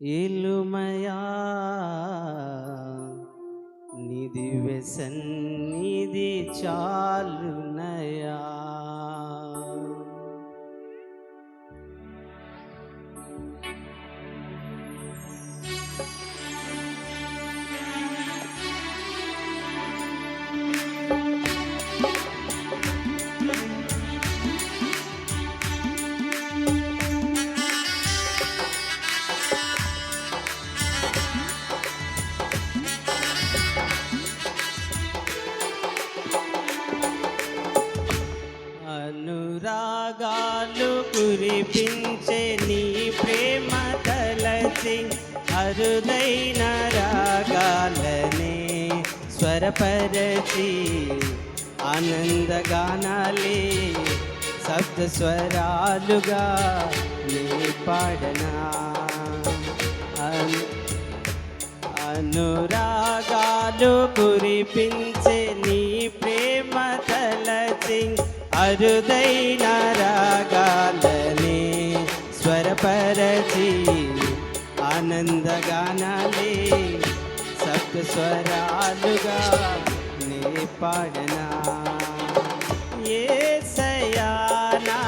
ఏలుమయా? నిధి వెసన్నిధి చాలు కురిపించే నీ ప్రేమ తలచి అరుదైన రాగాలనే స్వరపరచి ఆనందగానాలే సప్త స్వరాలుగా నీ పాడనా? అనురాగాలు కురిపించే నీ ప్రేమ తలచి అరుదైన రాగాలనే స్వరపరచి ఆనందగానాలే సప్త స్వరాలుగా నే పాడనా ఏ సయానా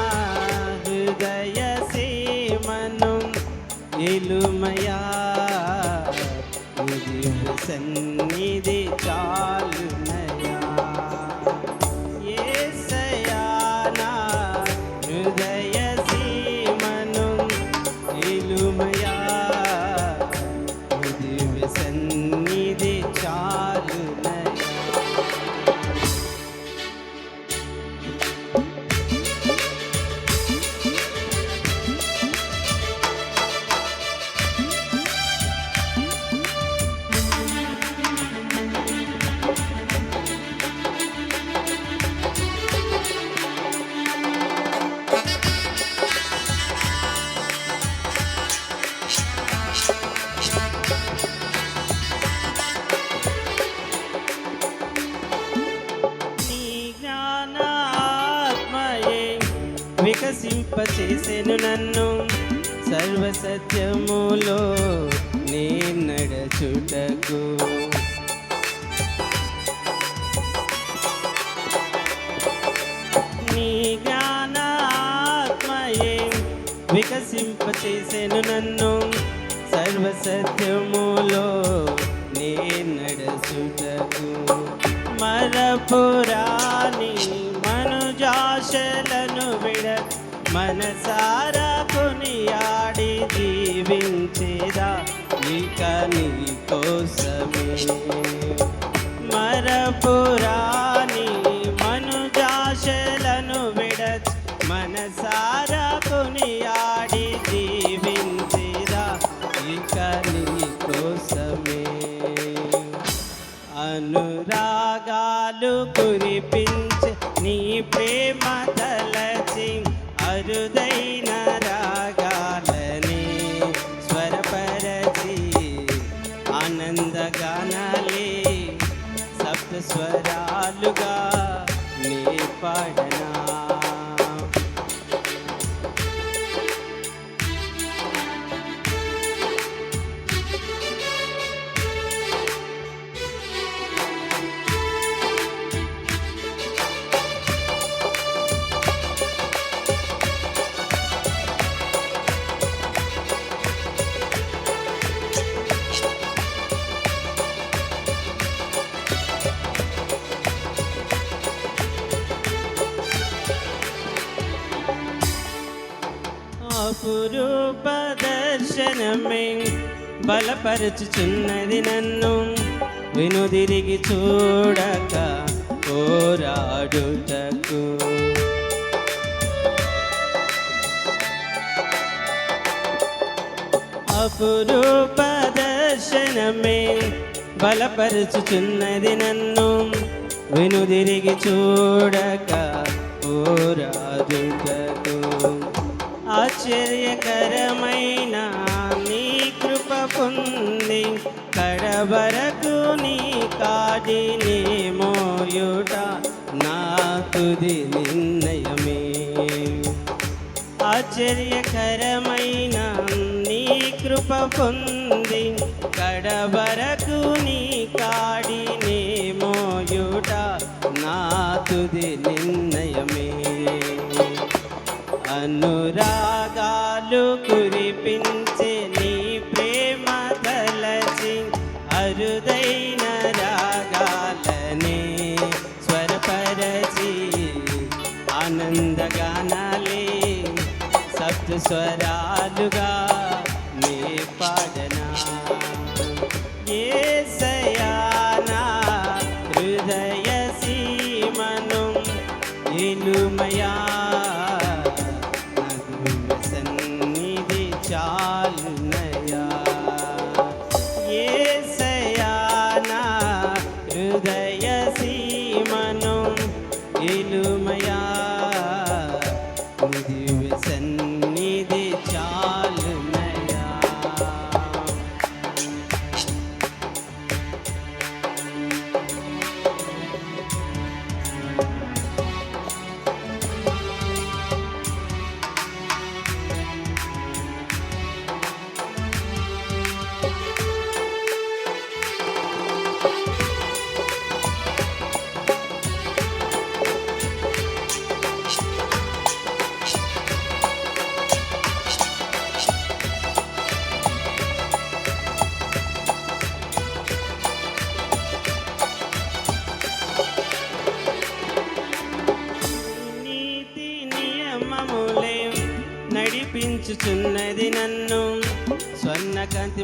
హృదయ సీమను ఇలుమయా ఇది సన్నిధి చాలునయా వికసింపచేసెను నన్ను. సర్వసత్యములో నే నడచుటకు. నీ జ్ఞానాత్మయే వికసింపచేసెను నన్ను. సర్వసత్యములో నే నడచుటకు. మరపురాణి మనుజాశలను విడ మనసారా కొనియాడి జీవించేదా? ఇక నీ కోసమే. మరపురాని మనుజాశలను విడ మనసారా కొనియాడి జీవించేదా? ఇక నీ కోసమే. అనురాగాలు కురిపించి నీ ప్రేమ వచనమే బలపరచుచున్నది నన్ను. వినుదిరిగి చూడక పోరాడుటకు. అపురూప దర్శనమే బలపరచుచున్నది నన్ను. వినుదిరిగి చూడక పోరాడుటకు. ఆశ్చర్యకరమైన వరకు నీ కాడిని మోయుట నా తుది నిర్ణయమే ఆశ్చర్యకరమైన నీ కృప పొంది కడవరకు నీ కాడినే మోయుట నా తుది నిర్ణయమే అనురాగాలు కురిపించే ఆనందగానాలే సప్త స్వరాలుగా నే పాడనా ఏ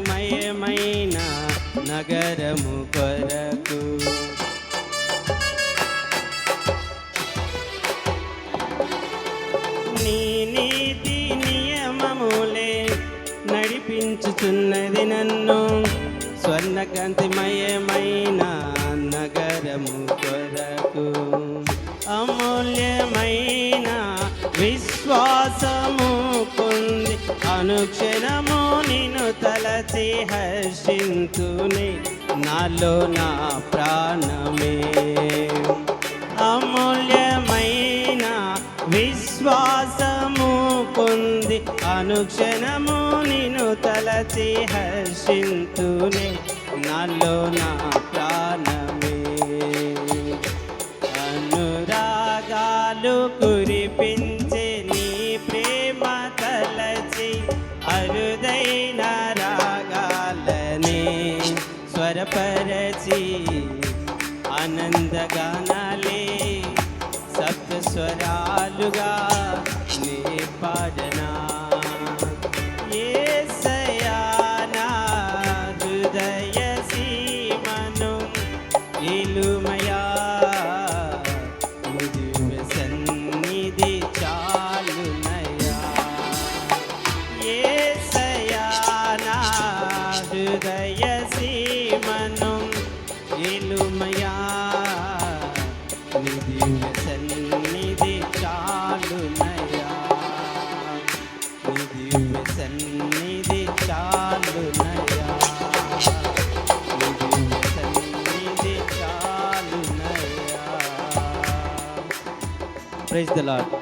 స్వర్ణ నగరము కొరకు. నీ నీతి నియమములే నడిపించుచున్నది నన్ను. స్వర్ణకాంతిమయమైన నగరము కొరకు. అమూల్యమైన విశ్వాసము పొంది అనుక్షణము నిన్ను తలచి హర్షింతుని నాలో నా ప్రాణమే. అమూల్యమైన విశ్వాసము పొంది అనుక్షణము నిన్ను తలచి హర్షింతునే నాలో నా సప్త సన్నిధి చాలునయా దివ్య సన్నిధి చాలునయా ప్రైజ్ ద లార్డ్